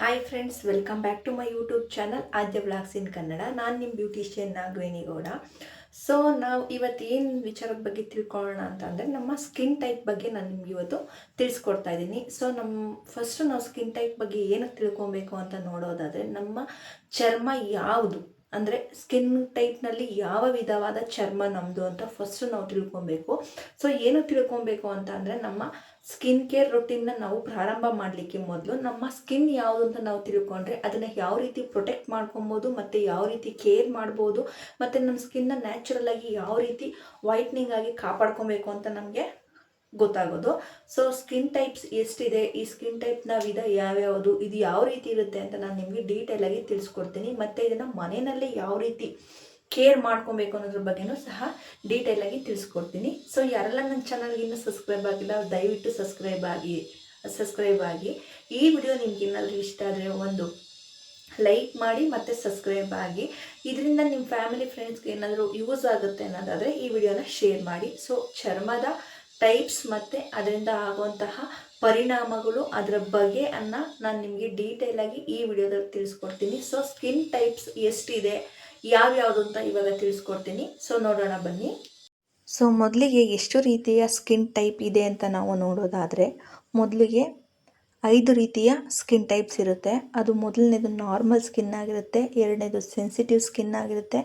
Hi friends welcome back to my YouTube channel Aadya blogs in Kannada ನಾನು ನಿಮ್ಮ beautician ನಾಗವೇಣಿಗೌಡ so ನಾವು ಇವತ್ತು ಏನು ವಿಚಾರದ ಬಗ್ಗೆ ತಿಳ್ಕೊಳ್ಳೋಣ ಅಂತಂದರೆ, ನಮ್ಮ ಸ್ಕಿನ್ ಟೈಪ್ ಬಗ್ಗೆ ನಾನು ನಿಮ್ಗೆ ಇವತ್ತು ತಿಳಿಸ್ಕೊಡ್ತಾ ಇದ್ದೀನಿ. ಸೊ ನಮ್ಮ ಫಸ್ಟು ನಾವು ಸ್ಕಿನ್ ಟೈಪ್ ಬಗ್ಗೆ ಏನಕ್ಕೆ ತಿಳ್ಕೊಬೇಕು ಅಂತ ನೋಡೋದಾದರೆ, ನಮ್ಮ ಚರ್ಮ ಯಾವುದು? ಅಂದರೆ ಸ್ಕಿನ್ ಟೈಪ್ನಲ್ಲಿ ಯಾವ ವಿಧವಾದ ಚರ್ಮ ನಮ್ಮದು ಅಂತ ಫಸ್ಟು ನಾವು ತಿಳ್ಕೊಬೇಕು. ಸೊ ಏನು ತಿಳ್ಕೊಬೇಕು ಅಂತ ಅಂದರೆ ನಮ್ಮ ಸ್ಕಿನ್ ಕೇರ್ ರೊಟೀನ್ನ ನಾವು ಪ್ರಾರಂಭ ಮಾಡಲಿಕ್ಕೆ ಮೊದಲು ನಮ್ಮ ಸ್ಕಿನ್ ಯಾವುದು ಅಂತ ನಾವು ತಿಳ್ಕೊಂಡ್ರೆ ಅದನ್ನು ಯಾವ ರೀತಿ ಪ್ರೊಟೆಕ್ಟ್ ಮಾಡ್ಕೊಬೋದು ಮತ್ತು ಯಾವ ರೀತಿ ಕೇರ್ ಮಾಡ್ಬೋದು ಮತ್ತು ನಮ್ಮ ಸ್ಕಿನ್ನ ನ್ಯಾಚುರಲ್ ಆಗಿ ಯಾವ ರೀತಿ ವೈಟ್ನಿಂಗ್ ಆಗಿ ಕಾಪಾಡ್ಕೊಬೇಕು ಅಂತ ನಮಗೆ ಗೊತ್ತಾಗೋದು. ಸೊ ಸ್ಕಿನ್ ಟೈಪ್ಸ್ ಎಷ್ಟಿದೆ? ಈ ಸ್ಕಿನ್ ಟೈಪ್ನ ವಿಧ ಯಾವ್ಯಾವುದು? ಇದು ಯಾವ ರೀತಿ ಇರುತ್ತೆ ಅಂತ ನಾನು ನಿಮಗೆ ಆಗಿ ತಿಳಿಸ್ಕೊಡ್ತೀನಿ. ಮತ್ತು ಇದನ್ನು ಮನೆಯಲ್ಲಿ ಯಾವ ರೀತಿ ಕೇರ್ ಮಾಡ್ಕೊಬೇಕು ಅನ್ನೋದ್ರ ಬಗ್ಗೆನೂ ಸಹ ಡೀಟೇಲ್ ಆಗಿ ತಿಳಿಸ್ಕೊಡ್ತೀನಿ. ಸೊ ಯಾರೆಲ್ಲ ನನ್ನ ಚಾನಲ್ಗೆ ಇನ್ನೂ ಸಬ್ಸ್ಕ್ರೈಬ್ ಆಗಿಲ್ಲ, ದಯವಿಟ್ಟು ಸಬ್ಸ್ಕ್ರೈಬ್ ಆಗಿ ಸಬ್ಸ್ಕ್ರೈಬ್ ಆಗಿ. ಈ ವಿಡಿಯೋ ನಿಮ್ಗೆ ಏನಾದರೂ ಇಷ್ಟ ಆದರೆ ಒಂದು ಲೈಕ್ ಮಾಡಿ, ಮತ್ತು ಸಬ್ಸ್ಕ್ರೈಬ್ ಆಗಿ. ಇದರಿಂದ ನಿಮ್ಮ ಫ್ಯಾಮಿಲಿ ಫ್ರೆಂಡ್ಸ್ಗೆ ಏನಾದರೂ ಯೂಸ್ ಆಗುತ್ತೆ ಅನ್ನೋದಾದರೆ ಈ ವಿಡಿಯೋನ ಶೇರ್ ಮಾಡಿ. ಸೊ ಚರ್ಮದ ಟೈಪ್ಸ್ ಮತ್ತು ಅದರಿಂದ ಆಗುವಂತಹ ಪರಿಣಾಮಗಳು ಅದರ ಬಗ್ಗೆ ಅನ್ನ ನಾನು ನಿಮಗೆ ಡೀಟೇಲಾಗಿ ಈ ವಿಡಿಯೋದಲ್ಲಿ ತಿಳಿಸ್ಕೊಡ್ತೀನಿ. ಸೊ ಸ್ಕಿನ್ ಟೈಪ್ಸ್ ಎಷ್ಟಿದೆ, ಯಾವ್ಯಾವುದು ಅಂತ ಇವಾಗ ತಿಳಿಸ್ಕೊಡ್ತೀನಿ. ಸೊ ನೋಡೋಣ ಬನ್ನಿ. ಸೊ ಮೊದಲಿಗೆ ಎಷ್ಟು ರೀತಿಯ ಸ್ಕಿನ್ ಟೈಪ್ ಇದೆ ಅಂತ ನಾವು ನೋಡೋದಾದರೆ, ಮೊದಲಿಗೆ ಐದು ರೀತಿಯ ಸ್ಕಿನ್ ಟೈಪ್ಸ್ ಇರುತ್ತೆ. ಅದು ಮೊದಲನೇದು ನಾರ್ಮಲ್ ಸ್ಕಿನ್ ಆಗಿರುತ್ತೆ, ಎರಡನೇದು ಸೆನ್ಸಿಟಿವ್ ಸ್ಕಿನ್ ಆಗಿರುತ್ತೆ,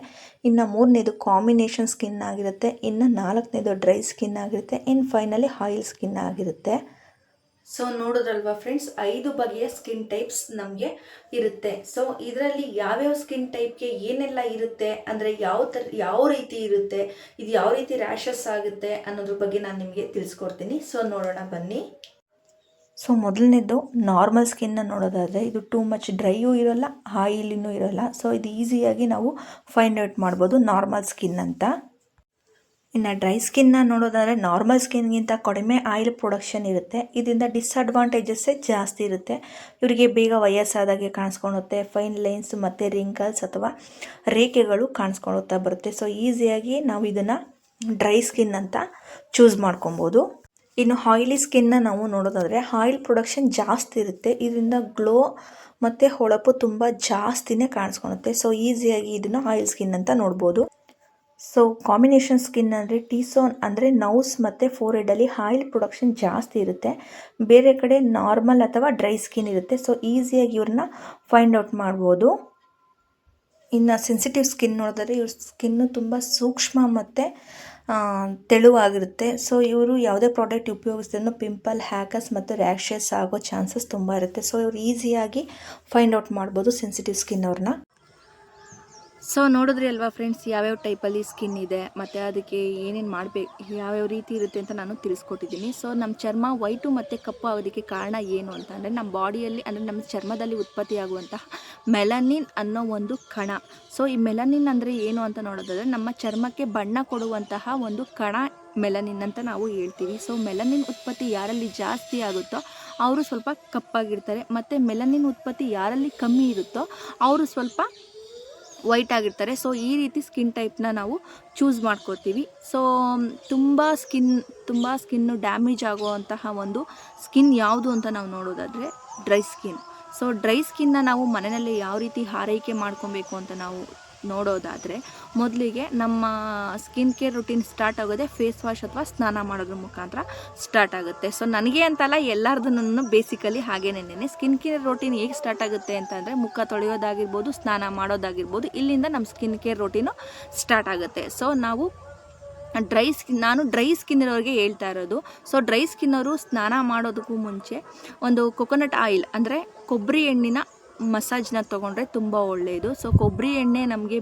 ಇನ್ನು ಮೂರನೇದು ಕಾಂಬಿನೇಷನ್ ಸ್ಕಿನ್ ಆಗಿರುತ್ತೆ, ಇನ್ನು ನಾಲ್ಕನೇದು ಡ್ರೈ ಸ್ಕಿನ್ ಆಗಿರುತ್ತೆ ಇನ್ನು ಫೈನಲಿ ಆಯಿಲ್ ಸ್ಕಿನ್ ಆಗಿರುತ್ತೆ. ಸೊ ನೋಡೋದ್ರಲ್ವಾ ಫ್ರೆಂಡ್ಸ್, ಐದು ಬಗೆಯ ಸ್ಕಿನ್ ಟೈಪ್ಸ್ ನಮಗೆ ಇರುತ್ತೆ. ಸೊ ಇದರಲ್ಲಿ ಯಾವ್ಯಾವ ಸ್ಕಿನ್ ಟೈಪ್ಗೆ ಏನೆಲ್ಲ ಇರುತ್ತೆ, ಅಂದರೆ ಯಾವ ಥರ ಯಾವ ರೀತಿ ಇರುತ್ತೆ, ಇದು ಯಾವ ರೀತಿ ರ್ಯಾಷಸ್ ಆಗುತ್ತೆ ಅನ್ನೋದ್ರ ಬಗ್ಗೆ ನಾನು ನಿಮಗೆ ತಿಳಿಸ್ಕೊಡ್ತೀನಿ. ಸೊ ನೋಡೋಣ ಬನ್ನಿ. ಸೊ ಮೊದಲನೇದು ನಾರ್ಮಲ್ ಸ್ಕಿನ್ನ ನೋಡೋದಾದರೆ ಇದು ಟೂ ಮಚ್ ಡ್ರೈಯೂ ಇರೋಲ್ಲ ಆಯಿಲಿನೂ ಇರೋಲ್ಲ. ಸೊ ಇದು ಈಸಿಯಾಗಿ ನಾವು ಫೈಂಡ್ ಔಟ್ ಮಾಡ್ಬೋದು ನಾರ್ಮಲ್ ಸ್ಕಿನ್ ಅಂತ. ಇನ್ನು ಡ್ರೈ ಸ್ಕಿನ್ನ ನೋಡೋದಾದರೆ ನಾರ್ಮಲ್ ಸ್ಕಿನ್ಗಿಂತ ಕಡಿಮೆ ಆಯಿಲ್ ಪ್ರೊಡಕ್ಷನ್ ಇರುತ್ತೆ. ಇದರಿಂದ ಡಿಸ್ಅಡ್ವಾಂಟೇಜಸ್ಸೇ ಜಾಸ್ತಿ ಇರುತ್ತೆ. ಇವರಿಗೆ ಬೇಗ ವಯಸ್ಸಾದಾಗೆ ಕಾಣಿಸ್ಕೊಳುತ್ತೆ ಫೈನ್ ಲೈನ್ಸ್ ಮತ್ತು ರಿಂಕಲ್ಸ್ ಅಥವಾ ರೇಖೆಗಳು ಕಾಣಿಸ್ಕೊಳುತ್ತಾ ಬರುತ್ತೆ. ಸೊ ಈಸಿಯಾಗಿ ನಾವು ಇದನ್ನು ಡ್ರೈ ಸ್ಕಿನ್ ಅಂತ ಚೂಸ್ ಮಾಡ್ಕೊಬೋದು. ಇನ್ನು ಆಯಿಲಿ ಸ್ಕಿನ್ನ ನಾವು ನೋಡೋದಾದರೆ ಆಯಿಲ್ ಪ್ರೊಡಕ್ಷನ್ ಜಾಸ್ತಿ ಇರುತ್ತೆ. ಇದರಿಂದ ಗ್ಲೋ ಮತ್ತು ಹೊಳಪು ತುಂಬ ಜಾಸ್ತಿನೇ ಕಾಣಿಸ್ಕೊಳುತ್ತೆ. ಸೊ ಈಸಿಯಾಗಿ ಇದನ್ನು ಆಯಿಲ್ ಸ್ಕಿನ್ ಅಂತ ನೋಡ್ಬೋದು. ಸೊ ಕಾಂಬಿನೇಷನ್ ಸ್ಕಿನ್ ಅಂದರೆ ಟೀಸೋನ್ ಅಂದರೆ ನೌಸ್ ಮತ್ತು ಫೋರ್ ಹೆಡಲ್ಲಿ ಆಯಿಲ್ ಪ್ರೊಡಕ್ಷನ್ ಜಾಸ್ತಿ ಇರುತ್ತೆ. ಬೇರೆ ಕಡೆ ನಾರ್ಮಲ್ ಅಥವಾ ಡ್ರೈ ಸ್ಕಿನ್ ಇರುತ್ತೆ. ಸೊ ಈಸಿಯಾಗಿ ಇವ್ರನ್ನ ಫೈಂಡ್ ಔಟ್ ಮಾಡ್ಬೋದು. ಇನ್ನು ಸೆನ್ಸಿಟಿವ್ ಸ್ಕಿನ್ ನೋಡಿದ್ರೆ ಇವ್ರ ಸ್ಕಿನ್ನು ತುಂಬ ಸೂಕ್ಷ್ಮ ಮತ್ತು ತೆಳುವಾಗಿರುತ್ತೆ. ಸೊ ಇವರು ಯಾವುದೇ ಪ್ರಾಡಕ್ಟ್ ಉಪಯೋಗಿಸಿದ್ರು ಪಿಂಪಲ್ ಹ್ಯಾಕಸ್ ಮತ್ತು ರ್ಯಾಷಸ್ ಆಗೋ ಚಾನ್ಸಸ್ ತುಂಬ ಇರುತ್ತೆ. ಸೊ ಇವ್ರು ಈಸಿಯಾಗಿ ಫೈಂಡ್ ಔಟ್ ಮಾಡ್ಬೋದು ಸೆನ್ಸಿಟಿವ್ ಸ್ಕಿನ್ ಅವ್ರನ್ನ. ಸೊ ನೋಡಿದ್ರಿ ಅಲ್ವಾ ಫ್ರೆಂಡ್ಸ್ ಯಾವ್ಯಾವ ಟೈಪಲ್ಲಿ ಸ್ಕಿನ್ ಇದೆ, ಮತ್ತು ಅದಕ್ಕೆ ಏನೇನು ಮಾಡಬೇಕು ಯಾವ್ಯಾವ ರೀತಿ ಇರುತ್ತೆ ಅಂತ ನಾನು ತಿಳಿಸ್ಕೊಟ್ಟಿದ್ದೀನಿ. ಸೊ ನಮ್ಮ ಚರ್ಮ ವೈಟು ಮತ್ತು ಕಪ್ಪು ಆಗೋದಕ್ಕೆ ಕಾರಣ ಏನು ಅಂತಂದರೆ ನಮ್ಮ ಬಾಡಿಯಲ್ಲಿ ಅಂದರೆ ನಮ್ಮ ಚರ್ಮದಲ್ಲಿ ಉತ್ಪತ್ತಿಯಾಗುವಂತಹ ಮೆಲನಿನ್ ಅನ್ನೋ ಒಂದು ಕಣ. ಸೊ ಈ ಮೆಲನಿನ್ ಅಂದರೆ ಏನು ಅಂತ ನೋಡೋದಾದರೆ, ನಮ್ಮ ಚರ್ಮಕ್ಕೆ ಬಣ್ಣ ಕೊಡುವಂತಹ ಒಂದು ಕಣ ಮೆಲನಿನ್ ಅಂತ ನಾವು ಹೇಳ್ತೀವಿ. ಸೊ ಮೆಲನಿನ್ ಉತ್ಪತ್ತಿ ಯಾರಲ್ಲಿ ಜಾಸ್ತಿ ಆಗುತ್ತೋ, ಅವರು ಸ್ವಲ್ಪ ಕಪ್ಪಾಗಿರ್ತಾರೆ. ಮತ್ತು ಮೆಲನಿನ್ ಉತ್ಪತ್ತಿ ಯಾರಲ್ಲಿ ಕಮ್ಮಿ ಇರುತ್ತೋ, ಅವರು ಸ್ವಲ್ಪ ವೈಟ್ ಆಗಿರ್ತಾರೆ. ಸೊ ಈ ರೀತಿ ಸ್ಕಿನ್ ಟೈಪ್ನ ನಾವು ಚೂಸ್ ಮಾಡ್ಕೋತೀವಿ ಸೊ ತುಂಬ ಸ್ಕಿನ್ ತುಂಬ ಸ್ಕಿನ್ನು ಡ್ಯಾಮೇಜ್ ಆಗುವಂತಹ ಒಂದು ಸ್ಕಿನ್ ಯಾವುದು ಅಂತ ನಾವು ನೋಡೋದಾದರೆ ಡ್ರೈ ಸ್ಕಿನ್ ಸೊ ಡ್ರೈ ಸ್ಕಿನ್ನ ನಾವು ಮನೆಯಲ್ಲೇ ಯಾವ ರೀತಿ ಆರೈಕೆ ಮಾಡ್ಕೊಬೇಕು ಅಂತ ನಾವು ನೋಡೋದಾದರೆ ಮೊದಲಿಗೆ ನಮ್ಮ ಸ್ಕಿನ್ ಕೇರ್ ರುಟೀನ್ ಸ್ಟಾರ್ಟ್ ಆಗೋದೇ ಫೇಸ್ ವಾಶ್ ಅಥವಾ ಸ್ನಾನ ಮಾಡೋದ್ರ ಮುಖಾಂತರ ಸ್ಟಾರ್ಟ್ ಆಗುತ್ತೆ. ಸೊ ನನಗೆ ಅಂತಲ್ಲ ಎಲ್ಲರದನ್ನು ಬೇಸಿಕಲಿ ಹಾಗೇನೇನೆ ಸ್ಕಿನ್ ಕೇರ್ ರೋಟೀನ್ ಹೇಗೆ ಸ್ಟಾರ್ಟ್ ಆಗುತ್ತೆ ಅಂತಂದರೆ ಮುಖ ತೊಳೆಯೋದಾಗಿರ್ಬೋದು, ಸ್ನಾನ ಮಾಡೋದಾಗಿರ್ಬೋದು, ಇಲ್ಲಿಂದ ನಮ್ಮ ಸ್ಕಿನ್ ಕೇರ್ ರೋಟೀನು ಸ್ಟಾರ್ಟ್ ಆಗುತ್ತೆ. ಸೊ ನಾವು ಡ್ರೈ ಸ್ಕಿನ್ ನಾನು ಡ್ರೈ ಸ್ಕಿನ್ ಇರೋರಿಗೆ ಹೇಳ್ತಾ ಇರೋದು. ಸೊ ಡ್ರೈ ಸ್ಕಿನ್ ಅವರು ಸ್ನಾನ ಮಾಡೋದಕ್ಕೂ ಮುಂಚೆ ಒಂದು ಕೊಕೊನಟ್ ಆಯಿಲ್ ಅಂದರೆ ಕೊಬ್ಬರಿ ಎಣ್ಣಿನ ಮಸಾಜ್ನ ತೊಗೊಂಡ್ರೆ ತುಂಬ ಒಳ್ಳೆಯದು ಸೊ ಕೊಬ್ಬರಿ ಎಣ್ಣೆ ನಮಗೆ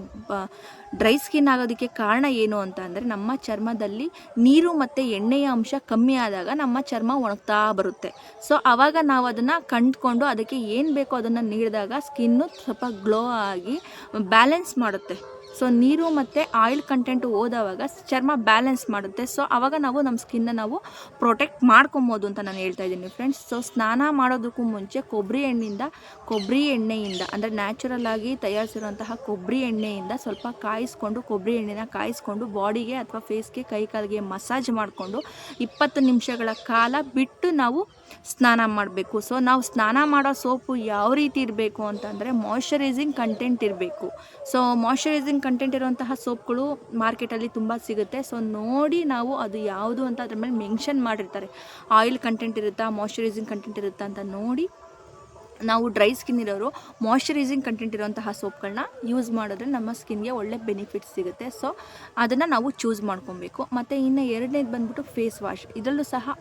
ಡ್ರೈ ಸ್ಕಿನ್ ಆಗೋದಕ್ಕೆ ಕಾರಣ ಏನು ಅಂತ ನಮ್ಮ ಚರ್ಮದಲ್ಲಿ ನೀರು ಮತ್ತು ಎಣ್ಣೆಯ ಅಂಶ ಕಮ್ಮಿ ಆದಾಗ ನಮ್ಮ ಚರ್ಮ ಒಣಗ್ತಾ ಬರುತ್ತೆ. ಸೊ ಆವಾಗ ನಾವು ಅದನ್ನು ಕಂಡುಕೊಂಡು ಅದಕ್ಕೆ ಏನು ಬೇಕೋ ಅದನ್ನು ನೀಡಿದಾಗ ಸ್ಕಿನ್ನು ಸ್ವಲ್ಪ ಗ್ಲೋ ಆಗಿ ಬ್ಯಾಲೆನ್ಸ್ ಮಾಡುತ್ತೆ. ಸೊ ನೀರು ಮತ್ತು ಆಯಿಲ್ ಕಂಟೆಂಟು ಹೋದವಾಗ ಚರ್ಮ ಬ್ಯಾಲೆನ್ಸ್ ಮಾಡುತ್ತೆ. ಸೊ ಆವಾಗ ನಾವು ನಮ್ಮ ಸ್ಕಿನ್ನ ನಾವು ಪ್ರೊಟೆಕ್ಟ್ ಮಾಡ್ಕೊಬೋದು ಅಂತ ನಾನು ಹೇಳ್ತಾ ಇದ್ದೀನಿ ಫ್ರೆಂಡ್ಸ್ ಸೊ ಸ್ನಾನ ಮಾಡೋದಕ್ಕೂ ಮುಂಚೆ ಕೊಬ್ಬರಿ ಎಣ್ಣೆಯಿಂದ ಕೊಬ್ಬರಿ ಎಣ್ಣೆಯಿಂದ ಅಂದರೆ ನ್ಯಾಚುರಲ್ ಆಗಿ ತಯಾರಿಸಿರುವಂತಹ ಕೊಬ್ಬರಿ ಎಣ್ಣೆಯಿಂದ ಸ್ವಲ್ಪ ಕಾಯಿಸ್ಕೊಂಡು, ಕೊಬ್ಬರಿ ಎಣ್ಣೆನ ಕಾಯಿಸ್ಕೊಂಡು ಬಾಡಿಗೆ ಅಥವಾ ಫೇಸ್ಗೆ ಕೈ ಕಾಲಿಗೆ ಮಸಾಜ್ ಮಾಡಿಕೊಂಡು ಇಪ್ಪತ್ತು ನಿಮಿಷಗಳ ಕಾಲ ಬಿಟ್ಟು ನಾವು ಸ್ನಾನ ಮಾಡಬೇಕು. ಸೊ ನಾವು ಸ್ನಾನ ಮಾಡೋ ಸೋಪು ಯಾವ ರೀತಿ ಇರಬೇಕು ಅಂತಂದರೆ ಮಾಯ್ಶ್ಚರೈಸಿಂಗ್ ಕಂಟೆಂಟ್ ಇರಬೇಕು. ಸೊ ಮಾಯ್ಶ್ಚರೈಸಿಂಗ್ ಕಂಟೆಂಟ್ ಇರುವಂತಹ ಸೋಪ್ಗಳು ಮಾರ್ಕೆಟಲ್ಲಿ ತುಂಬ ಸಿಗುತ್ತೆ. ಸೊ ನೋಡಿ ನಾವು ಅದು ಯಾವುದು ಅಂತ ಅದ್ರ ಮೇಲೆ ಮೆನ್ಷನ್ ಮಾಡಿರ್ತಾರೆ. ಆಯಿಲ್ ಕಂಟೆಂಟ್ ಇರುತ್ತಾ ಮಾಯ್ಶ್ಚರೈಸಿಂಗ್ ಕಂಟೆಂಟ್ ಇರುತ್ತಾ ಅಂತ ನೋಡಿ. ನಾವು ಡ್ರೈ ಸ್ಕಿನ್ ಇರೋರು ಮಾಯ್ಶ್ಚರೈಸಿಂಗ್ ಕಂಟೆಂಟ್ ಇರುವಂತಹ ಸೋಪ್ಗಳನ್ನ ಯೂಸ್ ಮಾಡಿದ್ರೆ ನಮ್ಮ ಸ್ಕಿನ್ಗೆ ಒಳ್ಳೆ ಬೆನಿಫಿಟ್ಸ್ ಸಿಗುತ್ತೆ. ಸೊ ಅದನ್ನು ನಾವು ಚೂಸ್ ಮಾಡ್ಕೊಬೇಕು. ಮತ್ತು ಇನ್ನು ಎರಡನೇದು ಬಂದ್ಬಿಟ್ಟು ಫೇಸ್ ವಾಶ್ ಇದರಲ್ಲೂ ಸಹ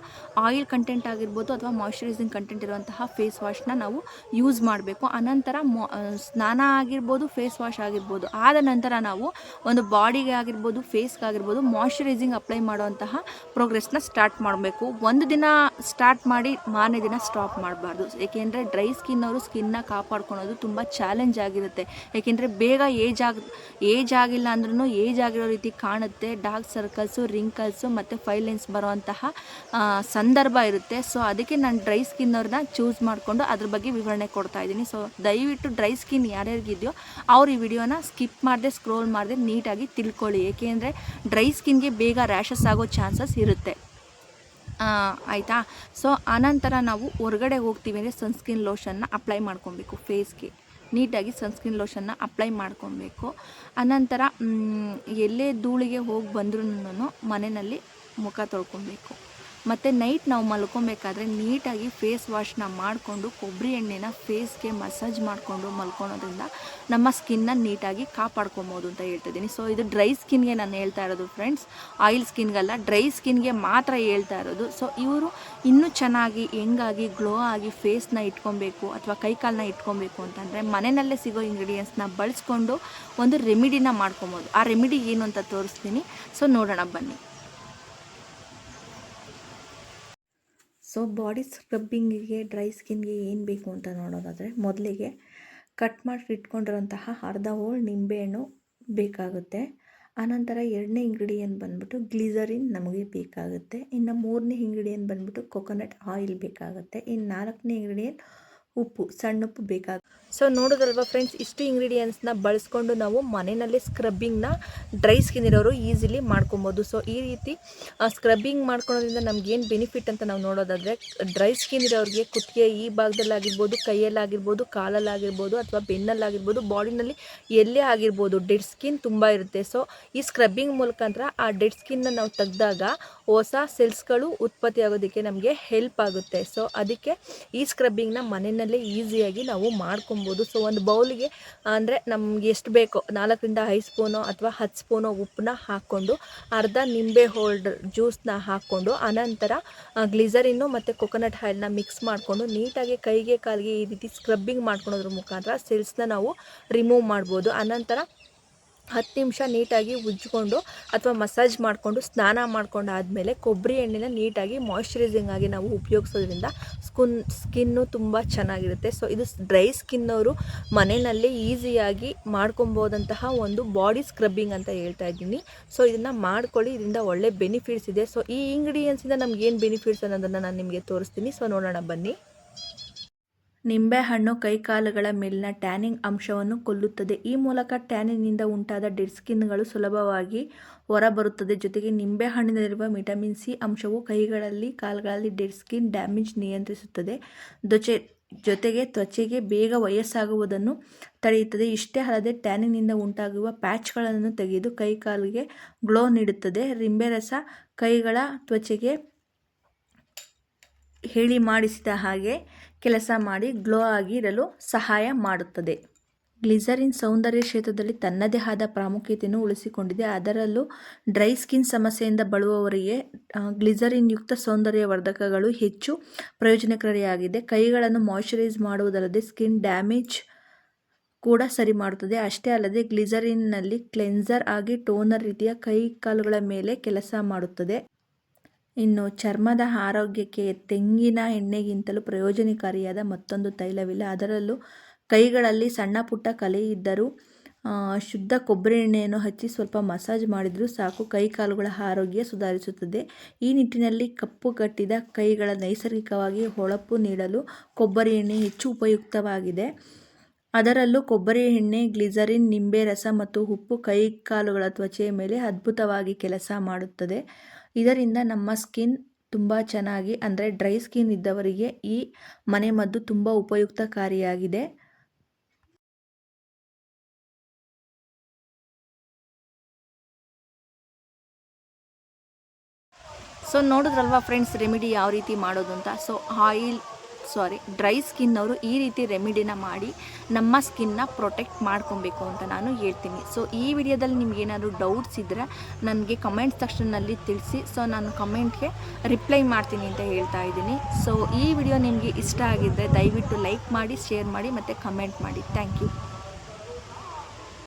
ಆಯಿಲ್ ಕಂಟೆಂಟ್ ಆಗಿರ್ಬೋದು ಅಥವಾ ಮಾಯ್ಶ್ಚರೈಸಿಂಗ್ ಕಂಟೆಂಟ್ ಇರುವಂತಹ ಫೇಸ್ ವಾಶ್ನ ನಾವು ಯೂಸ್ ಮಾಡಬೇಕು. ಅನಂತರ ಮೊ ಸ್ನಾನ ಆಗಿರ್ಬೋದು ಫೇಸ್ ವಾಶ್ ಆಗಿರ್ಬೋದು. ಆದ ನಂತರ ನಾವು ಒಂದು ಬಾಡಿಗೆ ಆಗಿರ್ಬೋದು ಫೇಸ್ಗೆ ಆಗಿರ್ಬೋದು ಮಾಯ್ಶ್ಚರೈಸಿಂಗ್ ಅಪ್ಲೈ ಮಾಡುವಂತಹ ಪ್ರೋಗ್ರೆಸ್ನ ಸ್ಟಾರ್ಟ್ ಮಾಡಬೇಕು. ಒಂದು ದಿನ ಸ್ಟಾರ್ಟ್ ಮಾಡಿ ಮಾರನೇ ದಿನ ಸ್ಟಾಪ್ ಮಾಡಬಾರ್ದು. ಏಕೆಂದರೆ ಡ್ರೈ ಸ್ಕಿನ್ ಅವರು ಸ್ಕಿನ್ನ ಕಾಪಾಡ್ಕೊಳೋದು ತುಂಬ ಚಾಲೆಂಜ್ ಆಗಿರುತ್ತೆ. ಏಕೆಂದರೆ ಬೇಗ ಏಜ್ ಆಗ ಏಜ್ ಆಗಿಲ್ಲ ಅಂದ್ರೂ ಏಜ್ ಆಗಿರೋ ರೀತಿ ಕಾಣುತ್ತೆ. ಡಾರ್ಕ್ ಸರ್ಕಲ್ಸು ರಿಂಕಲ್ಸು ಮತ್ತು ಫೈಲೆನ್ಸ್ ಬರುವಂತಹ ಸಂದರ್ಭ ಇರುತ್ತೆ. ಸೊ ಅದಕ್ಕೆ ನಾನು ಡ್ರೈ ಸ್ಕಿನ್ ಅವ್ರನ್ನ ಚೂಸ್ ಮಾಡಿಕೊಂಡು ಅದ್ರ ಬಗ್ಗೆ ವಿವರಣೆ ಕೊಡ್ತಾ ಇದ್ದೀನಿ. ಸೊ ದಯವಿಟ್ಟು ಡ್ರೈ ಸ್ಕಿನ್ ಯಾರ್ಯಾರಿಗಿದೆಯೋ ಅವ್ರು ಈ ವಿಡಿಯೋನ ಸ್ಕಿಪ್ ಮಾಡದೆ ಸ್ಕ್ರೋಲ್ ಮಾಡದೆ ನೀಟಾಗಿ ತಿಳ್ಕೊಳ್ಳಿ. ಏಕೆಂದರೆ ಡ್ರೈ ಸ್ಕಿನ್ಗೆ ಬೇಗ ರ್ಯಾಷಸ್ ಆಗೋ ಚಾನ್ಸಸ್ ಇರುತ್ತೆ. ಆಯಿತಾ? ಸೊ ಆನಂತರ ನಾವು ಹೊರಗಡೆ ಹೋಗ್ತೀವಿ ಅಂದರೆ ಸನ್ಸ್ಕ್ರೀನ್ ಲೋಷನ್ನ ಅಪ್ಲೈ ಮಾಡ್ಕೊಬೇಕು ಫೇಸ್ಗೆ ನೀಟಾಗಿ ಸನ್ಸ್ಕ್ರೀನ್ ಲೋಷನ್ನ ಅಪ್ಲೈ ಮಾಡ್ಕೊಬೇಕು. ಅನಂತರ ಎಲ್ಲೇ ಧೂಳಿಗೆ ಹೋಗಿ ಬಂದ್ರೂ ಮನೆಯಲ್ಲಿ ಮುಖ ತೊಳ್ಕೊಬೇಕು. ಮತ್ತು ನೈಟ್ ನಾವು ಮಲ್ಕೊಬೇಕಾದ್ರೆ ನೀಟಾಗಿ ಫೇಸ್ ವಾಶ್ನ ಮಾಡಿಕೊಂಡು ಕೊಬ್ಬರಿ ಎಣ್ಣೆನ ಫೇಸ್ಗೆ ಮಸಾಜ್ ಮಾಡಿಕೊಂಡು ಮಲ್ಕೊಳೋದ್ರಿಂದ ನಮ್ಮ ಸ್ಕಿನ್ನ ನೀಟಾಗಿ ಕಾಪಾಡ್ಕೊಬೋದು ಅಂತ ಹೇಳ್ತಿದ್ದೀನಿ. ಸೊ ಇದು ಡ್ರೈ ಸ್ಕಿನ್ಗೆ ನಾನು ಹೇಳ್ತಾ ಇರೋದು ಫ್ರೆಂಡ್ಸ್ ಆಯಿಲ್ ಸ್ಕಿನ್ಗೆಲ್ಲ ಡ್ರೈ ಸ್ಕಿನ್ಗೆ ಮಾತ್ರ ಹೇಳ್ತಾ ಇರೋದು. ಸೊ ಇವರು ಇನ್ನೂ ಚೆನ್ನಾಗಿ ಹೆಂಗಾಗಿ ಗ್ಲೋ ಆಗಿ ಫೇಸ್ನ ಇಟ್ಕೊಬೇಕು ಅಥವಾ ಕೈಕಾಲನ್ನ ಇಟ್ಕೊಬೇಕು ಅಂತಂದರೆ ಮನೆಯಲ್ಲೇ ಸಿಗೋ ಇಂಗ್ರೀಡಿಯೆಂಟ್ಸ್ನ ಬಳಸ್ಕೊಂಡು ಒಂದು ರೆಮಿಡಿನ ಮಾಡ್ಕೊಬೋದು. ಆ ರೆಮಿಡಿ ಏನು ಅಂತ ತೋರಿಸ್ತೀನಿ. ಸೊ ನೋಡೋಣ ಬನ್ನಿ. ಸೊ ಬಾಡಿ ಸ್ಕ್ರಬ್ಬಿಂಗಿಗೆ ಡ್ರೈ ಸ್ಕಿನ್ಗೆ ಏನು ಬೇಕು ಅಂತ ನೋಡೋದಾದರೆ ಮೊದಲಿಗೆ ಕಟ್ ಮಾಡಿ ಇಟ್ಕೊಂಡಿರೋಂತಹ ಅರ್ಧ ಹೋಳು ನಿಂಬೆಹಣ್ಣು ಬೇಕಾಗುತ್ತೆ. ಆನಂತರ ಎರಡನೇ ಇಂಗ್ರೀಡಿಯೆಂಟ್ ಬಂದ್ಬಿಟ್ಟು ಗ್ಲಿಸರಿನ್ ನಮಗೆ ಬೇಕಾಗುತ್ತೆ. ಇನ್ನು ಮೂರನೇ ಇಂಗ್ರೀಡಿಯೆಂಟ್ ಬಂದ್ಬಿಟ್ಟು ಕೊಕೊನಟ್ ಆಯಿಲ್ ಬೇಕಾಗುತ್ತೆ. ಇನ್ನು ನಾಲ್ಕನೇ ಇಂಗ್ರೀಡಿಯೆಂಟ್ ಉಪ್ಪು ಸಣ್ಣ ಉಪ್ಪು ಬೇಕಾಗುತ್ತೆ. ಸೊ ನೋಡೋದಲ್ವ ಫ್ರೆಂಡ್ಸ್ ಇಷ್ಟು ಇಂಗ್ರೀಡಿಯೆಂಟ್ಸ್ನ ಬಳಸ್ಕೊಂಡು ನಾವು ಮನೆಯಲ್ಲೇ ಸ್ಕ್ರಬ್ಬಿಂಗ್ನ ಡ್ರೈ ಸ್ಕಿನ್ ಇರೋರು ಈಸಿಲಿ ಮಾಡ್ಕೊಬೋದು. ಸೊ ಈ ರೀತಿ ಸ್ಕ್ರಬ್ಬಿಂಗ್ ಮಾಡ್ಕೊಳೋದ್ರಿಂದ ನಮ್ಗೇನು ಬೆನಿಫಿಟ್ ಅಂತ ನಾವು ನೋಡೋದಾದರೆ ಡ್ರೈ ಸ್ಕಿನ್ ಇರೋರಿಗೆ ಕುತ್ತಿಗೆ ಈ ಭಾಗದಲ್ಲಾಗಿರ್ಬೋದು ಕೈಯಲ್ಲಾಗಿರ್ಬೋದು ಕಾಲಲ್ಲಾಗಿರ್ಬೋದು ಅಥವಾ ಬೆನ್ನಲ್ಲಾಗಿರ್ಬೋದು ಬಾಡಿನಲ್ಲಿ ಎಲ್ಲೇ ಆಗಿರ್ಬೋದು ಡೆಡ್ ಸ್ಕಿನ್ ತುಂಬ ಇರುತ್ತೆ. ಸೊ ಈ ಸ್ಕ್ರಬ್ಬಿಂಗ್ ಮುಖಾಂತರ ಆ ಡೆಡ್ ಸ್ಕಿನ್ನ ನಾವು ತೆಗೆದಾಗ ಹೊಸ ಸೆಲ್ಸ್ಗಳು ಉತ್ಪತ್ತಿ ಆಗೋದಕ್ಕೆ ನಮಗೆ ಹೆಲ್ಪ್ ಆಗುತ್ತೆ. ಸೊ ಅದಕ್ಕೆ ಈ ಸ್ಕ್ರಬ್ಬಿಂಗ್ನ ಮನೆಯಲ್ಲೇ ಈಸಿಯಾಗಿ ನಾವು ಮಾಡ್ಕೊಬೋದು. ಸೊ ಒಂದು ಬೌಲಿಗೆ, ಅಂದರೆ ನಮ್ಗೆ ಎಷ್ಟು ಬೇಕೋ, ನಾಲ್ಕರಿಂದ ಐದು ಸ್ಪೂನು ಅಥವಾ ಹತ್ತು ಸ್ಪೂನು ಉಪ್ಪನ್ನ ಹಾಕ್ಕೊಂಡು, ಅರ್ಧ ನಿಂಬೆ ಹೋಲ್ಡ್ ಜ್ಯೂಸ್ನ ಹಾಕ್ಕೊಂಡು, ಅನಂತರ ಗ್ಲಿಸರಿನ್ನು ಮತ್ತು ಕೊಕೊನಟ್ ಆಯಿಲ್ನ ಮಿಕ್ಸ್ ಮಾಡಿಕೊಂಡು, ನೀಟಾಗಿ ಕೈಗೆ ಕಾಲಿಗೆ ಈ ರೀತಿ ಸ್ಕ್ರಬ್ಬಿಂಗ್ ಮಾಡ್ಕೊಳೋದ್ರ ಮುಖಾಂತರ, ಸೆಲ್ಸ್ನ ನಾವು ರಿಮೂವ್ ಮಾಡ್ಬೋದು. ಅನಂತರ ಹತ್ತು ನಿಮಿಷ ನೀಟಾಗಿ ಉಜ್ಜಿಕೊಂಡು ಅಥವಾ ಮಸಾಜ್ ಮಾಡಿಕೊಂಡು ಸ್ನಾನ ಮಾಡ್ಕೊಂಡು ಆದಮೇಲೆ ಕೊಬ್ಬರಿ ಎಣ್ಣೆನ ನೀಟಾಗಿ ಮಾಯ್ಶ್ಚರೈಸಿಂಗ್ ಆಗಿ ನಾವು ಉಪಯೋಗಿಸೋದ್ರಿಂದ ಸ್ಕಿನ್, ಸ್ಕಿನ್ನು ತುಂಬ ಚೆನ್ನಾಗಿರುತ್ತೆ. ಸೊ ಇದು ಡ್ರೈ ಸ್ಕಿನ್ನವರು ಮನೆಯಲ್ಲೇ ಈಸಿಯಾಗಿ ಮಾಡ್ಕೊಬೋದಂತಹ ಒಂದು ಬಾಡಿ ಸ್ಕ್ರಬ್ಬಿಂಗ್ ಅಂತ ಹೇಳ್ತಾ ಇದ್ದೀನಿ. ಸೊ ಇದನ್ನು ಮಾಡ್ಕೊಳ್ಳಿ, ಇದರಿಂದ ಒಳ್ಳೆ ಬೆನಿಫಿಟ್ಸ್ ಇದೆ. ಸೊ ಈ ಇಂಗ್ರೀಡಿಯೆಂಟ್ಸಿಂದ ನಮ್ಗೆ ಏನು ಬೆನಿಫಿಟ್ಸ್ ಅನ್ನೋದನ್ನು ನಾನು ನಿಮಗೆ ತೋರಿಸ್ತೀನಿ. ಸೊ ನೋಡೋಣ ಬನ್ನಿ. ನಿಂಬೆಹಣ್ಣು ಕೈಕಾಲುಗಳ ಮೇಲಿನ ಟ್ಯಾನಿಂಗ್ ಅಂಶವನ್ನು ಕೊಲ್ಲುತ್ತದೆ. ಈ ಮೂಲಕ ಟ್ಯಾನಿನಿಂದ ಉಂಟಾದ ಡೆಡ್ ಸ್ಕಿನ್ಗಳು ಸುಲಭವಾಗಿ ಹೊರಬರುತ್ತದೆ. ಜೊತೆಗೆ ನಿಂಬೆಹಣ್ಣಿನಲ್ಲಿರುವ ವಿಟಮಿನ್ ಸಿ ಅಂಶವು ಕೈಗಳಲ್ಲಿ, ಕಾಲುಗಳಲ್ಲಿ ಡೆಡ್ ಸ್ಕಿನ್ ಡ್ಯಾಮೇಜ್ ನಿಯಂತ್ರಿಸುತ್ತದೆ. ದೊಚೆ ಜೊತೆಗೆ ತ್ವಚೆಗೆ ಬೇಗ ವಯಸ್ಸಾಗುವುದನ್ನು ತಡೆಯುತ್ತದೆ. ಇಷ್ಟೇ ಅಲ್ಲದೆ ಟ್ಯಾನಿನಿಂದ ಉಂಟಾಗುವ ಪ್ಯಾಚ್ಗಳನ್ನು ತೆಗೆದು ಕೈಕಾಲಿಗೆ ಗ್ಲೋ ನೀಡುತ್ತದೆ. ರಿಂಬೆ ರಸ ಕೈಗಳ ತ್ವಚೆಗೆ ಹೇಳಿ ಮಾಡಿಸಿದ ಹಾಗೆ ಕೆಲಸ ಮಾಡಿ ಗ್ಲೋ ಆಗಿರಲು ಸಹಾಯ ಮಾಡುತ್ತದೆ. ಗ್ಲಿಸರಿನ್ ಸೌಂದರ್ಯ ಕ್ಷೇತ್ರದಲ್ಲಿ ತನ್ನದೇ ಆದ ಪ್ರಾಮುಖ್ಯತೆಯನ್ನು ಉಳಿಸಿಕೊಂಡಿದೆ. ಅದರಲ್ಲೂ ಡ್ರೈ ಸ್ಕಿನ್ ಸಮಸ್ಯೆಯಿಂದ ಬಳುವವರಿಗೆ ಗ್ಲಿಸರಿನ್ ಯುಕ್ತ ಸೌಂದರ್ಯವರ್ಧಕಗಳು ಹೆಚ್ಚು ಪ್ರಯೋಜನಕಾರಿಯಾಗಿದೆ. ಕೈಗಳನ್ನು ಮಾಯಿಶ್ಚರೈಸ್ ಮಾಡುವುದಲ್ಲದೆ ಸ್ಕಿನ್ ಡ್ಯಾಮೇಜ್ ಕೂಡ ಸರಿ ಮಾಡುತ್ತದೆ. ಅಷ್ಟೇ ಅಲ್ಲದೆ ಗ್ಲಿಸರಿನ್ನಲ್ಲಿ ಕ್ಲೆನ್ಸರ್ ಆಗಿ ಟೋನರ್ ರೀತಿಯ ಕೈ ಕಾಲುಗಳ ಮೇಲೆ ಕೆಲಸ ಮಾಡುತ್ತದೆ. ಇನ್ನು ಚರ್ಮದ ಆರೋಗ್ಯಕ್ಕೆ ತೆಂಗಿನ ಎಣ್ಣೆಗಿಂತಲೂ ಪ್ರಯೋಜನಕಾರಿಯಾದ ಮತ್ತೊಂದು ತೈಲವಿಲ್ಲ. ಅದರಲ್ಲೂ ಕೈಗಳಲ್ಲಿ ಸಣ್ಣ ಪುಟ್ಟ ಕಲೆ ಇದ್ದರೂ ಶುದ್ಧ ಕೊಬ್ಬರಿ ಎಣ್ಣೆಯನ್ನು ಹಚ್ಚಿ ಸ್ವಲ್ಪ ಮಸಾಜ್ ಮಾಡಿದರೂ ಸಾಕು. ಕೈ ಕಾಲುಗಳ ಆರೋಗ್ಯ ಸುಧಾರಿಸುತ್ತದೆ. ಈ ನಿಟ್ಟಿನಲ್ಲಿ ಕಪ್ಪು ಕಟ್ಟಿದ ಕೈಗಳ ನೈಸರ್ಗಿಕವಾಗಿ ಹೊಳಪು ನೀಡಲು ಕೊಬ್ಬರಿ ಎಣ್ಣೆ ಹೆಚ್ಚು ಉಪಯುಕ್ತವಾಗಿದೆ. ಅದರಲ್ಲೂ ಕೊಬ್ಬರಿ ಎಣ್ಣೆ, ಗ್ಲಿಸರಿನ್, ನಿಂಬೆ ರಸ ಮತ್ತು ಉಪ್ಪು ಕೈ ಕಾಲುಗಳ ತ್ವಚೆಯ ಮೇಲೆ ಅದ್ಭುತವಾಗಿ ಕೆಲಸ ಮಾಡುತ್ತದೆ. ಇದರಿಂದ ನಮ್ಮ ಸ್ಕಿನ್ ತುಂಬ ಚೆನ್ನಾಗಿ, ಅಂದರೆ ಡ್ರೈ ಸ್ಕಿನ್ ಇದ್ದವರಿಗೆ ಈ ಮನೆಮದ್ದು ತುಂಬ ಉಪಯುಕ್ತಕಾರಿಯಾಗಿದೆ. ಸೊ ನೋಡಿದ್ರಲ್ವಾ ಫ್ರೆಂಡ್ಸ್ ರೆಮಿಡಿ ಯಾವ ರೀತಿ ಮಾಡೋದು ಅಂತ so oil sorry dry skin ಅವರು ಈ ರೀತಿ ರೆಮಿಡಿನ ಮಾಡಿ ನಮ್ಮ ಸ್ಕಿನ್ನ ಪ್ರೊಟೆಕ್ಟ್ ಮಾಡ್ಕೊಬೇಕು ಅಂತ ನಾನು ಹೇಳ್ತೀನಿ. ಸೊ ಈ ವಿಡಿಯೋದಲ್ಲಿ ನಿಮ್ಗೆ ಏನಾದರೂ ಡೌಟ್ಸ್ ಇದ್ದರೆ ನನಗೆ ಕಮೆಂಟ್ ಸೆಕ್ಷನ್ನಲ್ಲಿ ತಿಳಿಸಿ. ಸೊ ನಾನು ಕಮೆಂಟ್ಗೆ ರಿಪ್ಲೈ ಮಾಡ್ತೀನಿ ಅಂತ ಹೇಳ್ತಾ ಇದ್ದೀನಿ. ಸೊ ಈ ವಿಡಿಯೋ ನಿಮಗೆ ಇಷ್ಟ ಆಗಿದ್ದರೆ ದಯವಿಟ್ಟು ಲೈಕ್ ಮಾಡಿ ಶೇರ್ ಮಾಡಿ ಮತ್ತು ಕಮೆಂಟ್ ಮಾಡಿ. Thank you